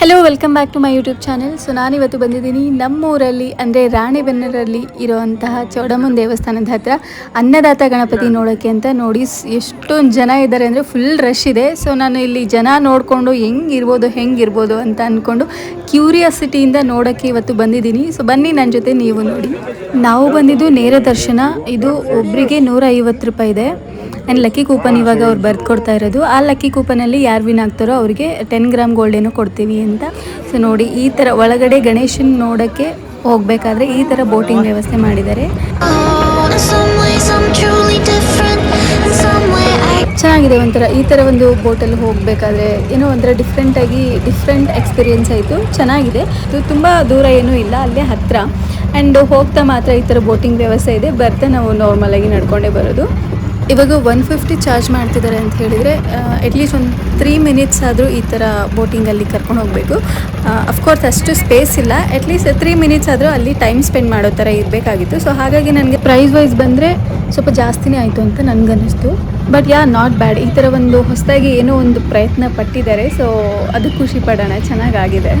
Hello welcome back to my YouTube channel so ನಾನಿವತ್ತು ಬಂದಿದ್ದೀನಿ ನಮ್ಮೂರಲ್ಲಿ, ಅಂದರೆ ರಾಣಿಬೆನ್ನೂರಲ್ಲಿ ಇರುವಂತಹ ಚೌಡಮ್ಮನ ದೇವಸ್ಥಾನದ ಹತ್ರ. ಅನ್ನದಾತ ಗಣಪತಿ ನೋಡೋಕ್ಕೆ ಅಂತ ನೋಡಿ ಎಷ್ಟೊಂದು ಜನ ಇದ್ದಾರೆ ಅಂದರೆ ಫುಲ್ ರಶ್ ಇದೆ. ಸೊ ನಾನು ಇಲ್ಲಿ ಜನ ನೋಡಿಕೊಂಡು ಹೆಂಗಿರ್ಬೋದು ಹೆಂಗಿರ್ಬೋದು ಅಂತ ಅಂದ್ಕೊಂಡು ಕ್ಯೂರಿಯಾಸಿಟಿಯಿಂದ ನೋಡೋಕ್ಕೆ ಇವತ್ತು ಬಂದಿದ್ದೀನಿ. ಸೊ ಬನ್ನಿ ನನ್ನ ಜೊತೆ ನೀವು ನೋಡಿ. ನಾವು ಬಂದಿದ್ದು ನೇರ ದರ್ಶನ. ಇದು ಒಬ್ಬರಿಗೆ ನೂರ ರೂಪಾಯಿ ಇದೆ. ಆ್ಯಂಡ್ ಲಕ್ಕಿ ಕೂಪನ್ ಇವಾಗ ಅವ್ರು ಬರ್ದು ಕೊಡ್ತಾ ಇರೋದು. ಆ ಲಕ್ಕಿ ಕೂಪನಲ್ಲಿ ಯಾರು ವಿನ್ ಆಗ್ತಾರೋ ಅವರಿಗೆ ಟೆನ್ ಗ್ರಾಮ್ ಗೋಲ್ಡ್ ಏನೋ ಕೊಡ್ತೀವಿ ಅಂತ. ಸೊ ನೋಡಿ, ಈ ಥರ ಒಳಗಡೆ ಗಣೇಶನ್ ನೋಡೋಕ್ಕೆ ಹೋಗಬೇಕಾದ್ರೆ ಈ ಥರ ಬೋಟಿಂಗ್ ವ್ಯವಸ್ಥೆ ಮಾಡಿದ್ದಾರೆ. ಚೆನ್ನಾಗಿದೆ ಒಂಥರ. ಈ ಥರ ಒಂದು ಬೋಟಲ್ಲಿ ಹೋಗಬೇಕಾದ್ರೆ ಏನೋ ಒಂಥರ ಡಿಫ್ರೆಂಟಾಗಿ ಡಿಫ್ರೆಂಟ್ ಎಕ್ಸ್ಪೀರಿಯೆನ್ಸ್ ಆಯಿತು. ಚೆನ್ನಾಗಿದೆ. ಇದು ತುಂಬ ದೂರ ಏನೂ ಇಲ್ಲ, ಅಲ್ಲೇ ಹತ್ತಿರ ಆ್ಯಂಡ್ ಹೋಗ್ತಾ ಮಾತ್ರ ಈ ಥರ ಬೋಟಿಂಗ್ ವ್ಯವಸ್ಥೆ ಇದೆ. ಬರ್ತಾ ನಾವು ನಾರ್ಮಲಾಗಿ ನಡ್ಕೊಂಡೇ ಬರೋದು. ಇವಾಗ ಒನ್ ಫಿಫ್ಟಿ ಚಾರ್ಜ್ ಮಾಡ್ತಿದ್ದಾರೆ ಅಂತ ಹೇಳಿದರೆ ಅಟ್ಲೀಸ್ಟ್ ಒಂದು ತ್ರೀ ಮಿನಿಟ್ಸ್ ಆದರೂ ಈ ಥರ ಬೋಟಿಂಗಲ್ಲಿ ಕರ್ಕೊಂಡು ಹೋಗಬೇಕು. ಅಫ್ಕೋರ್ಸ್ ಅಷ್ಟು ಸ್ಪೇಸ್ ಇಲ್ಲ. ಅಟ್ಲೀಸ್ಟ್ ತ್ರೀ ಮಿನಿಟ್ಸ್ ಆದರೂ ಅಲ್ಲಿ ಟೈಮ್ ಸ್ಪೆಂಡ್ ಮಾಡೋ ಥರ ಇರಬೇಕಾಗಿತ್ತು. ಸೊ ಹಾಗಾಗಿ ನನಗೆ ಪ್ರೈಸ್ ವೈಸ್ ಬಂದರೆ ಸ್ವಲ್ಪ ಜಾಸ್ತಿನೇ ಆಯಿತು ಅಂತ ನನಗನ್ನಿಸ್ತು. ಬಟ್ ಯಾ ನಾಟ್ ಬ್ಯಾಡ್ ಈ ಥರ ಒಂದು ಹೊಸದಾಗಿ ಏನೋ ಒಂದು ಪ್ರಯತ್ನ ಪಟ್ಟಿದ್ದಾರೆ. ಸೊ ಅದು ಖುಷಿ ಪಡೋಣ. ಚೆನ್ನಾಗಾಗಿದೆ.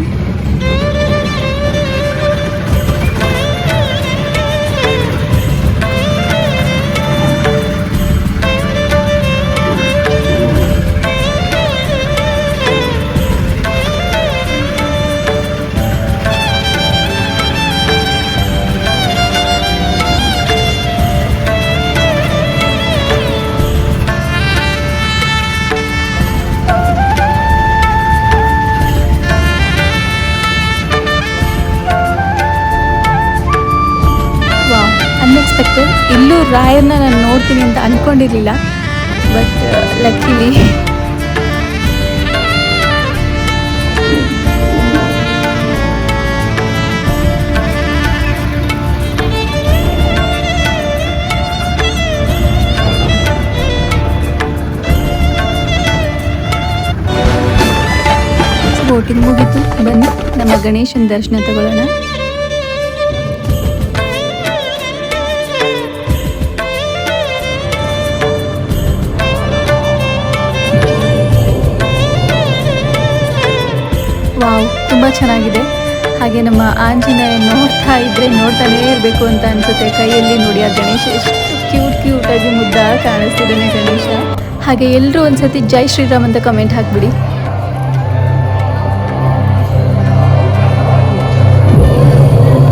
ಅನ್ಎಕ್ಸ್ಪೆಕ್ಟೆಡ್ ಇಲ್ಲೂ ರಾಯರ್ನ ನಾನು ನೋಡ್ತೀನಿ ಅಂತ ಅಂದ್ಕೊಂಡಿರಲಿಲ್ಲ ಬಟ್ ಲಕ್ಕಿಲಿ ಬೋಟಿಂಗ್ ಮುಗಿತು. ಬನ್ನಿ, ನಮ್ಮ ಗಣೇಶನ ದರ್ಶನ ತಗೊಳ್ಳೋಣ. ವಾವ್, ತುಂಬ ಚೆನ್ನಾಗಿದೆ. ಹಾಗೆ ನಮ್ಮ ಆಂಜನೇಯ ನೋಡ್ತಾ ಇದ್ರೆ ನೋಡ್ತಾನೇ ಇರಬೇಕು ಅಂತ ಅನ್ಸುತ್ತೆ ಕೈಯಲ್ಲಿ ನೋಡಿ ಆ ಗಣೇಶ. ಎಷ್ಟು ಕ್ಯೂಟ್ ಆಗಿ ಮುದ್ದಾಗಿ ಕಾಣಿಸ್ತಿದ್ದಾನೆ ಗಣೇಶ. ಹಾಗೆ ಎಲ್ಲರೂ ಒಂದ್ಸತಿ ಜೈ ಶ್ರೀರಾಮ್ ಅಂತ ಕಮೆಂಟ್ ಹಾಕ್ಬಿಡಿ.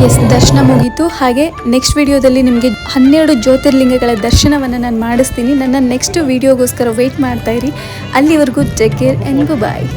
ಎಸ್ ದರ್ಶನ ಮುಗೀತು. ಹಾಗೆ ನೆಕ್ಸ್ಟ್ ವಿಡಿಯೋದಲ್ಲಿ ನಿಮಗೆ ಹನ್ನೆರಡು ಜ್ಯೋತಿರ್ಲಿಂಗಗಳ ದರ್ಶನವನ್ನು ನಾನು ಮಾಡಿಸ್ತೀನಿ. ನನ್ನ ನೆಕ್ಸ್ಟ್ ವಿಡಿಯೋಗೋಸ್ಕರ ವೆಯ್ಟ್ ಮಾಡ್ತಾ ಇರಿ. ಅಲ್ಲಿವರೆಗೂ ಟೇಕ್ ಕೇರ್ ಆ್ಯಂಡ್ ಬಾಯ್